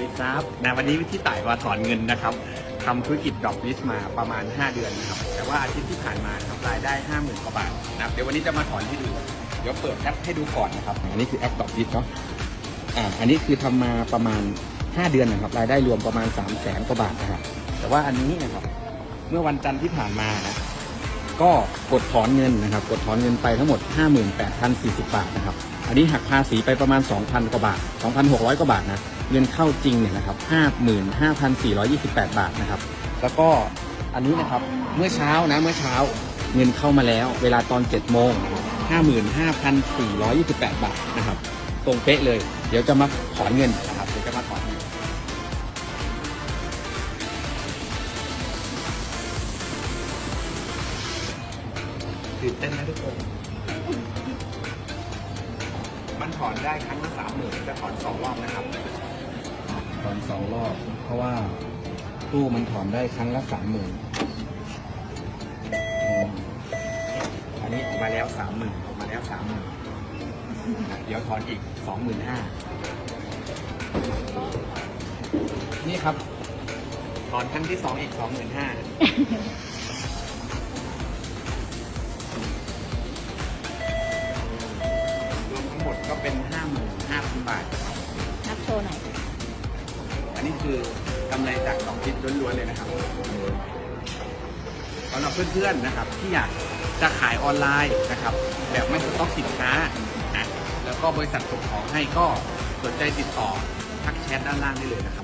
ดีครับนะวันนี้ที่ต่ายมาถอนเงินนะครับทำธุรกิจดรอปลิสมาประมาณ 5 เดือนนะครับ แต่ว่าอาทิตย์ที่ผ่านมาทำรายได้ 50,000กว่าบาทนะครับเดี๋ยววันนี้จะมาถอนให้ดู เดี๋ยวเปิดแอปให้ดูก่อนนะครับ อันนี้คือแอปดรอปลิสเนาะอ่าอันนี้คือทำมาประมาณ 5 เดือนนะครับ รายได้รวมประมาณ 3 0 0แสนกว่าบาทนะครับ แต่ว่าอันนี้นะครับ เมื่อวันจันทร์ที่ผ่านมานะก็กดถอนเงินนะครับ กดถอนเงินไปทั้งหมด 58,040 บาทนะครับ อันนี้หักภาษีไปประมาณ 2,000 กว่าบาท 2,600 กว่าบาทนะ เงินเข้าจริงเนี่ยนะครับ55,428 บาทนะครับ แล้วก็อันนี้นะครับเมื่อเช้านะเมื่อเช้าเงินเข้ามาแล้ว เวลาตอน7โมง55,428 บาทนะครับ ตรงเป๊ะเลย เดี๋ยวจะมาถอนเงินนะครับ เดี๋ยวจะมาถอนเงินตื่นเต้นไหมทุกคน มันถอนได้ครั้งละสามหมื่นจะถอนสองรอบนะครับ ถอนสองรอบ เพราะว่าตู้มันถอนได้ครั้งละสามหมื่นอันนี้ออกมาแล้วสามหมื่นออกมาแล้วสามหมื่นเดี๋ยวถอนอีกสองหมื่นห้านี่ครับ ถอนครั้งที่สองอีกสองหมื่นห้ารวมทั้งหมดก็เป็นห้าหมื่นห้าพันบาท นับโชว์หน่อย นี่คือกำไรจากสองพิษล้วนๆเลยนะครับสำหรับเพื่อนๆนะครับ ที่อยากจะขายออนไลน์นะครับ แบบไม่สต็องสินค้านะแล้วก็บริษัทส่งของให้ก็สนใจติดต่อทักแชทด้านล่างได้เลยนะครับ